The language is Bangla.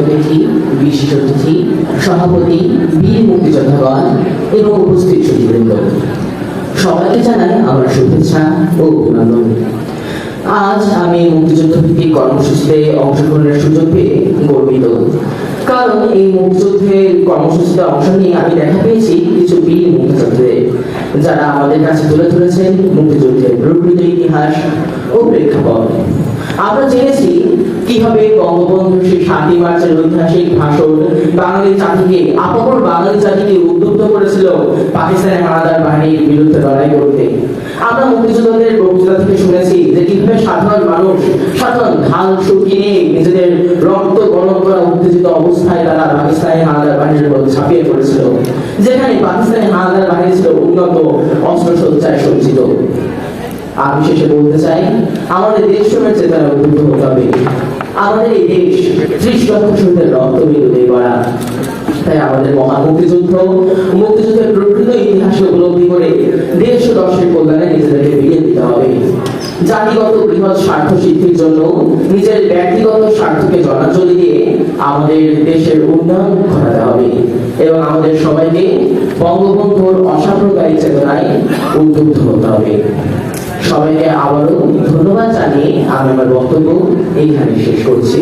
অতিথি বিশিষ্ট অতিথি সভাপতি, বীর মুক্তিযোদ্ধাগণ এবং উপস্থিত সুধীবৃন্দ সবাইকে জানাই আমার শুভেচ্ছা ও অভিনন্দন। আজ আমি মুক্তিযুদ্ধ ভিত্তিক কর্মসূচিতে অংশগ্রহণের সুযোগ পেয়ে গর্বিত। কারণ এই মুক্তিযুদ্ধের কর্মসূচিতে অংশ নিয়ে আমি দেখা পেয়েছি কিছু বীর মুক্তিযোদ্ধাদের, যারা আমাদের কাছে তুলে ধরেছেন মুক্তিযুদ্ধের প্রকৃত ইতিহাস ও প্রেক্ষাপট। আমরা জেনেছি কীভাবে বঙ্গবন্ধু সেই সাতই মার্চের ঐতিহাসিক ভাষণ বাঙালি জাতিকে, আপামর বাঙালি জাতিকে উদ্বুদ্ধ করেছিল পাকিস্তানের হানাদার বাহিনীর বিরুদ্ধে লড়াই করতে। আমরা মুক্তিযোদ্ধাদের বক্তৃতা থেকে শুনেছি যে কীভাবে সাধারণ মানুষ, সাধারণ ঢাল শুকিয়ে নিয়ে নিজেদের রক্ত গরম করা উত্তেজিত অবস্থায় তারা পাকিস্তানি হানাদার বাহিনীর মধ্যে ঝাঁপিয়ে পড়েছিল, যেখানে পাকিস্তানি হানাদার বাহিনী ছিল উন্নত অস্ত্রসজ্জায় সজ্জিত। আমি শেষে বলতে চাই, আমাদের দেশ সময়ের চেতনা উদ্বুদ্ধ হতে হবে। আমাদের এই দেশ ত্রিশ লক্ষ শহীদের রক্ত বিরোধী করা। তাই আমাদের মহান মুক্তিযুদ্ধ, মুক্তিযুদ্ধের প্রকৃত ইতিহাসকে উপলব্ধি করে দেশ ও কল্যাণে নিজেদেরকে বিলিয়ে দিতে হবে। জাতিগত বৃহৎ স্বার্থ সিদ্ধির জন্য, নিজের ব্যক্তিগত স্বার্থকে জনাঞ্জলি দিয়ে আমাদের দেশের উন্নয়ন ঘটাতে হবে। এবং আমাদের সবাইকে বঙ্গবন্ধুর অসাম্প্রদায়িক চেতনায় উদ্বুদ্ধ হতে হবে। সবাইকে আবারও ধন্যবাদ জানিয়ে আমি আমার বক্তব্য এইখানে শেষ করছি।